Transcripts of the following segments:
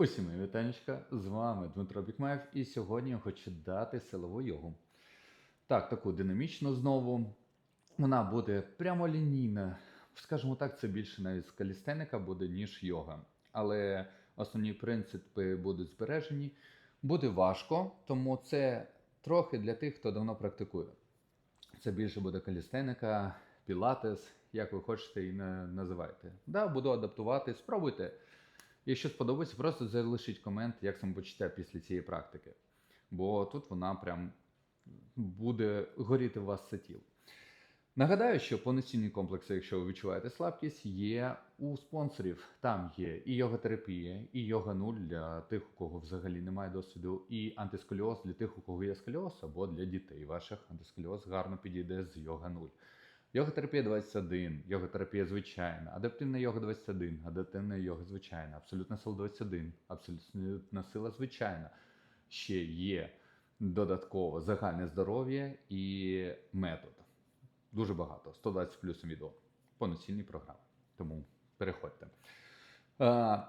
Усім мої вітанечка, з вами Дмитро Бікмаєв, і сьогодні я хочу дати силову йогу. Так, таку динамічну знову. Вона буде прямолінійна. Скажімо так, це більше навіть з буде, ніж йога. Але основні принципи будуть збережені. Буде важко, тому це трохи для тих, хто давно практикує. Це більше буде калістеника, пілатес, як ви хочете і на- називайте. Да, буду адаптувати, спробуйте. Якщо сподобається, просто залишіть комент, як самопочуття після цієї практики. Бо тут вона прям буде горіти в вас це тіло. Нагадаю, що повноцінні комплекси, якщо ви відчуваєте слабкість, є у спонсорів. Там є і йога-терапія, і йога нуль для тих, у кого взагалі немає досвіду, і антисколіоз для тих, у кого є сколіоз, або для дітей ваших антисколіоз гарно підійде з йога нуль. Йога-терапія 21, йога-терапія звичайна, адаптивна йога 21, адаптивна йога звичайна, абсолютна сила 21, абсолютна сила звичайна. Ще є додатково загальне здоров'я і метод. Дуже багато, 120 плюс відео, повноцінні програми. Тому переходьте. Е,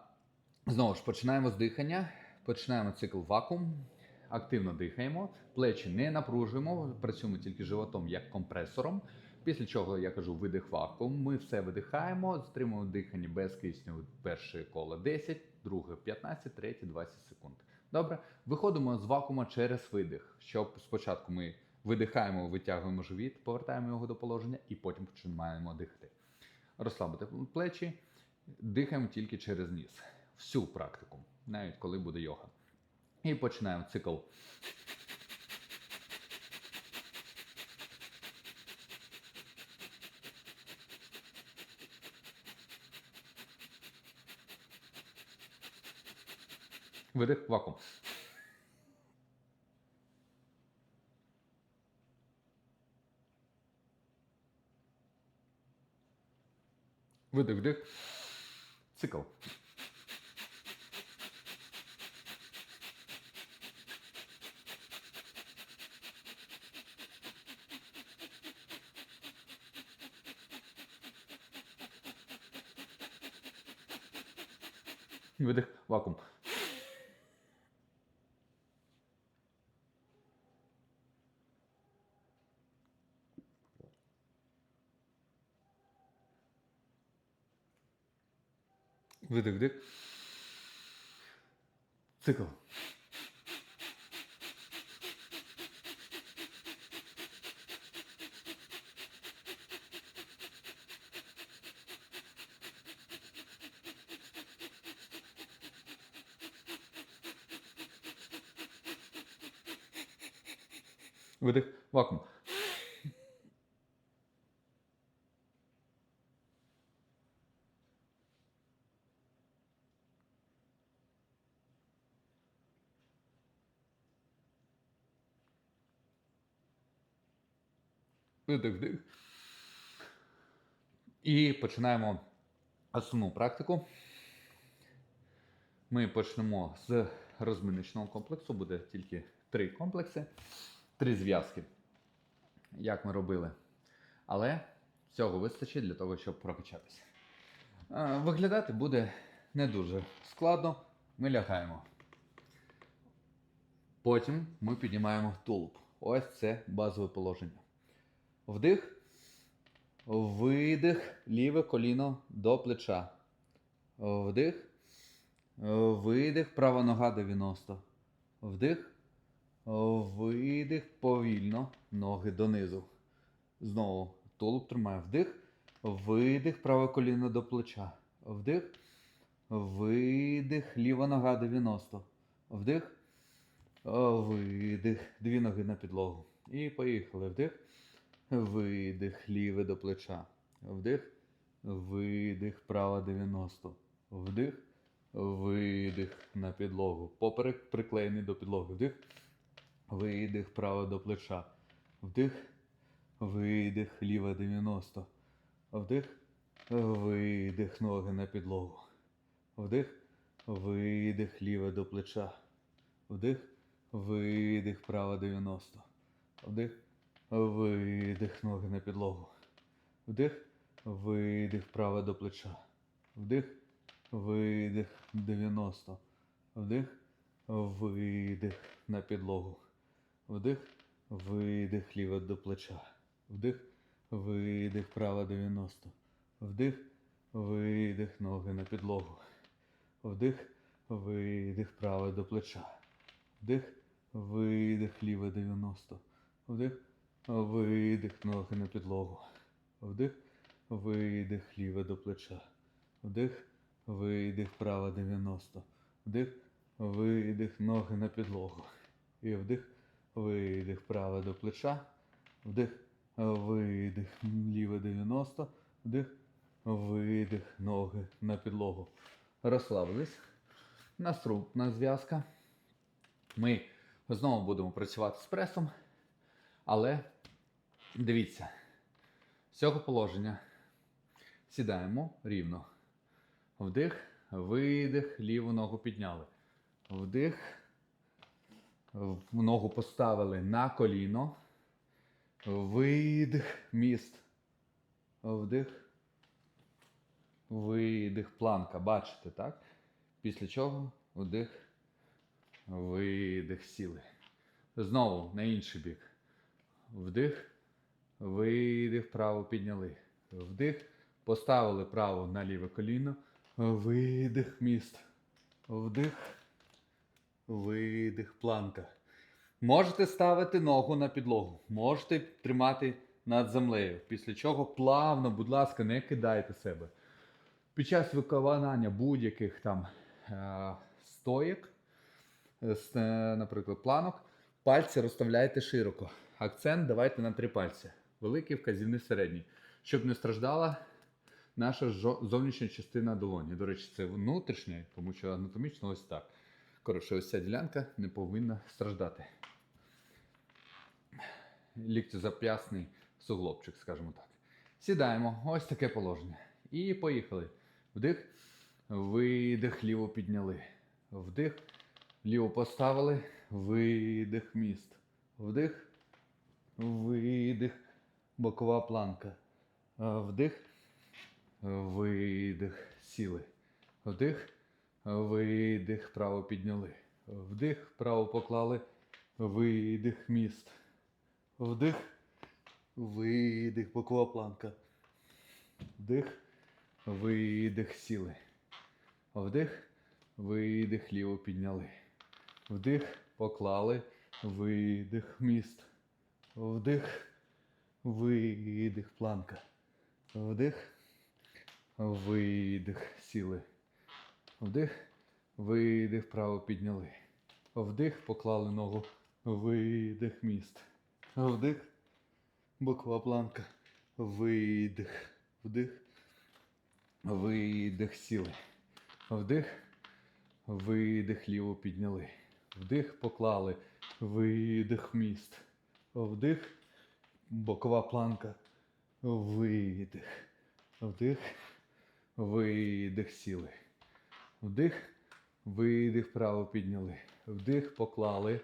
знову ж починаємо з дихання. Починаємо цикл вакуум. Активно дихаємо, плечі не напружуємо, працюємо тільки животом як компресором. Після чого я кажу видих вакуум. Ми все видихаємо, затримуємо дихання без кисню перше коло 10, друге 15, третє 20 секунд. Добре, виходимо з вакуума через видих. Щоб спочатку ми видихаємо, витягуємо живіт, повертаємо його до положення і потім починаємо дихати. Розслабити плечі, дихаємо тільки через ніс. Всю практику, навіть коли буде йога. І починаємо цикл. Видих вакуум. Видих, вдих. Цикл. Видих, вакуум. Видих, вдих. Цикл. Видих, вакуум. Видих, вдих. І починаємо основну практику. Ми почнемо з розминочного комплексу. Буде тільки три комплекси, три зв'язки, як ми робили. Але цього вистачить для того, щоб прокачатися. Виглядати буде не дуже складно. Ми лягаємо. Потім ми піднімаємо тулуб. Ось це базове положення. Вдих. Видих. Ліве коліно до плеча. Вдих. Видих. Права нога 90. Вдих. Видих. Повільно. Ноги донизу. Знову тулуб тримає. Вдих. Видих. Праве коліно до плеча. Вдих. Видих. Ліва нога 90. Вдих. Видих. Дві ноги на підлогу. І поїхали. Вдих. Видих, ліве до плеча. Вдих. Видих, права 90. Вдих. Видих на підлогу. Поперек приклеєний до підлоги. Вдих. Видих, право до плеча. Вдих. Видих, ліва 90. Вдих. Видих, ноги на підлогу. Вдих. Видих, ліве до плеча. Вдих. Видих, право 90. Вдих. Видих, ноги на підлогу. Вдих, видих, право до плеча. Вдих, видих, 90. Вдих, видих на підлогу. Вдих, видих ліве до плеча. Вдих, видих право 90. Вдих, видих ноги на підлогу. Вдих, видих право до плеча. Вдих, видих ліве 90. Вдих, видих ноги на підлогу. Вдих, видих ліве до плеча. Вдих, видих право 90. Вдих, видих ноги на підлогу. І вдих, видих право до плеча. Вдих, видих ліве 90. Вдих, видих ноги на підлогу. Розслабились. Наступна зв'язка. Ми знову будемо працювати з пресом. Але дивіться, з цього положення сідаємо рівно. Вдих, видих, ліву ногу підняли. Вдих. Ногу поставили на коліно. Видих, міст. Вдих. Видих, планка. Бачите, так? Після чого вдих, видих, сіли. Знову на інший бік. Вдих, видих, право підняли. Вдих, поставили право на ліве коліно. Видих, міст. Вдих, видих, планка. Можете ставити ногу на підлогу, можете тримати над землею. Після чого плавно, будь ласка, не кидайте себе. Під час виконання будь-яких там е, стоїк, е, е, наприклад, планок, пальці розставляйте широко. Акцент давайте на три пальці. Великий, вказівний, середній. Щоб не страждала наша зовнішня частина долоні. До речі, це внутрішня, тому що анатомічно ось так. Коротше, ось ця ділянка не повинна страждати. Ліктьозап'ясний суглобчик, скажімо так. Сідаємо, ось таке положення. І поїхали. Вдих, видих, ліво підняли. Вдих, ліво поставили, видих, міст. Вдих, видих, бокова планка. Вдих, видих, сіли. Вдих, видих, право підняли. Вдих, право поклали, видих, міст. Вдих, видих, бокова планка. Вдих, видих, сіли. Вдих, видих, ліво підняли. Вдих, поклали, видих, міст. Вдих, видих, планка. Вдих, видих, сіли. Вдих, видих, право підняли. Вдих, поклали ногу, видих, міст. Вдих, бокова планка. Видих, вдих, видих, сіли. Вдих, видих, ліво підняли. Вдих, поклали, видих, міст. Вдих, бокова планка. Видих. Вдих, видих, сіли. Вдих, видих, право підняли. Вдих, поклали,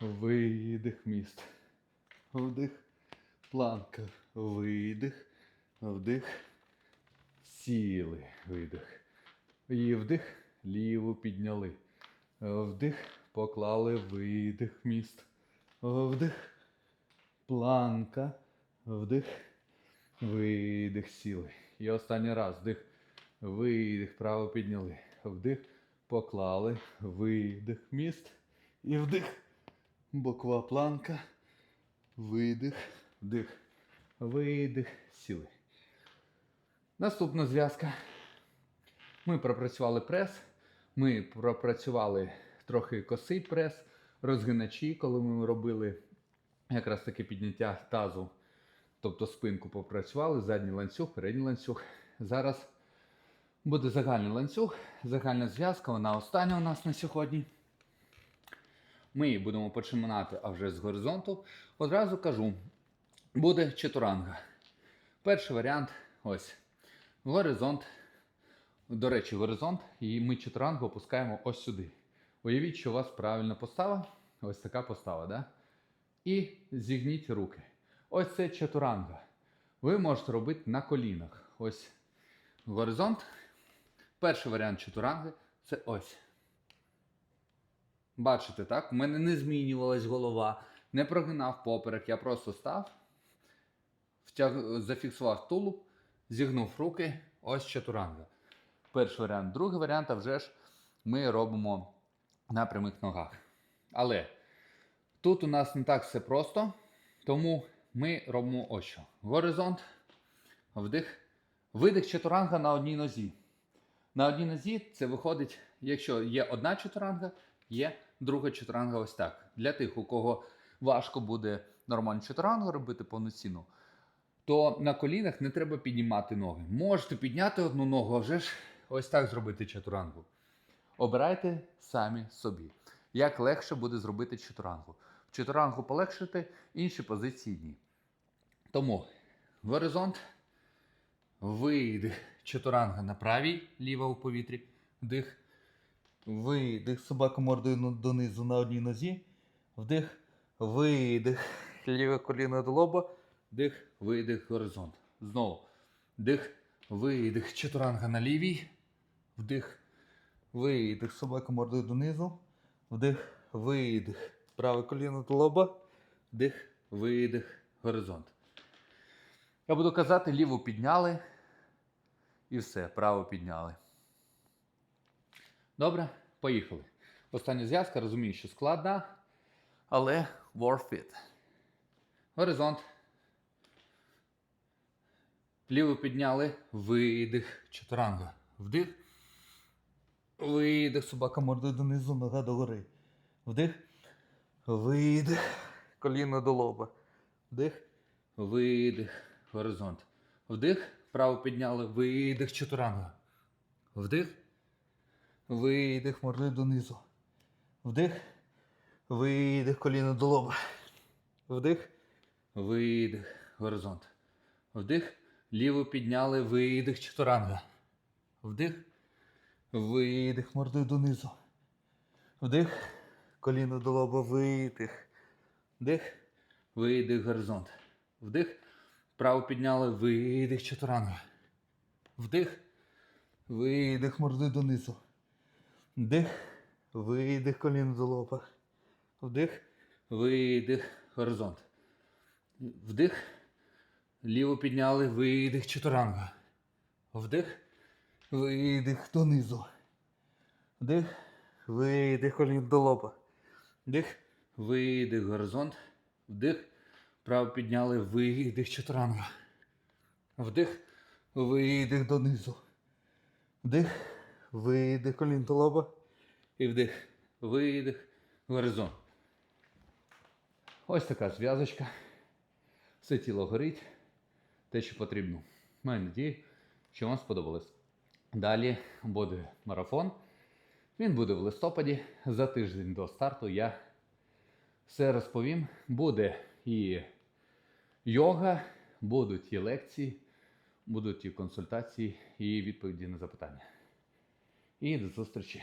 видих, міст. Вдих, планка, видих, вдих, сіли, видих. І вдих, ліву підняли. Вдих, поклали, видих, міст. Вдих, планка, вдих, видих, сіли. І останній раз. Вдих, видих, право підняли. Вдих, поклали, видих, міст. І вдих, бокова планка, видих, вдих, видих, сіли. Наступна зв'язка. Ми пропрацювали прес, ми пропрацювали трохи косий прес, розгиначі, коли ми робили якраз таке підняття тазу, тобто спинку попрацювали, задній ланцюг, передній ланцюг. Зараз буде загальний ланцюг, загальна зв'язка, вона остання у нас на сьогодні. Ми її будемо починати а вже з горизонту. Одразу кажу, буде чатуранга. Перший варіант ось. Горизонт. До речі, горизонт, і ми чатурангу опускаємо ось сюди. Уявіть, що у вас правильна постава. Ось така постава, да? І зігніть руки. Ось це чатуранга. Ви можете робити на колінах. Ось горизонт. Перший варіант чатуранги це ось. Бачите, так? У мене не змінювалась голова, не прогинав поперек. Я просто став, втяг... зафіксував тулуб, зігнув руки. Ось чатуранга. Перший варіант. Другий варіант, а вже ж ми робимо на прямих ногах. Але тут у нас не так все просто, тому ми робимо ось що. Горизонт, вдих, видих чатуранга на одній нозі. На одній нозі це виходить, якщо є одна чатуранга, є друга чатуранга ось так. Для тих, у кого важко буде нормальну чатурангу робити повноцінну, то на колінах не треба піднімати ноги. Можете підняти одну ногу, а вже ж ось так зробити чатурангу. Обирайте самі собі. Як легше буде зробити чатурангу. В чатурангу полегшити, інші позиції ні. Тому горизонт, видих, чатуранга на правій, ліва у повітрі, вдих, видих, собака мордою донизу на одній нозі, вдих, видих, ліве коліно до лоба, вдих, видих, горизонт. Знову. Вдих, видих, чатуранга на лівій, вдих, видих, собака мордою донизу, вдих, видих, праве коліно до лоба, вдих, видих, горизонт. Я буду казати, ліву підняли і все, право підняли. Добре, поїхали. Остання зв'язка, розумію, що складна, але worth it. Горизонт. Ліву підняли, видих, чатуранга. Вдих. Видих, собака мордою донизу, нога догори. Вдих. Видих. Коліно до лоба. Вдих. Видих. Горизонт. Вдих. Право підняли. Видих. Чатуранга. Вдих. Видих. Мордою донизу. Вдих. Видих. Коліно до лоба. Вдих. Видих. Горизонт. Вдих. Ліву підняли. Видих. Чатуранга. Вдих. Видих. Мордою донизу. Вдих. Коліно до лоба. Видих. Вдих. Видих. Горизонт. Вдих. Право підняли. Видих. Чатуранга. Вдих. Видих. Мордою донизу. Вдих. Видих. Коліно до лоба. Вдих. Видих. Горизонт. Вдих. Ліву підняли. Видих. Чатуранга. Вдих. Видих донизу. Вдих. Видих коліно до лоба. Вдих. Видих горизонт. Вдих. Право підняли. Видих чатуранга. Вдих. Видих донизу. Вдих. Видих коліно до лоба. І вдих. Видих. Горизонт. Ось така зв'язочка. Все тіло горить. Те, що потрібно. Маю надію, що вам сподобалось. Далі буде марафон. Він буде в листопаді. За тиждень до старту я все розповім. Буде і йога, будуть і лекції, будуть і консультації, і відповіді на запитання. І до зустрічі!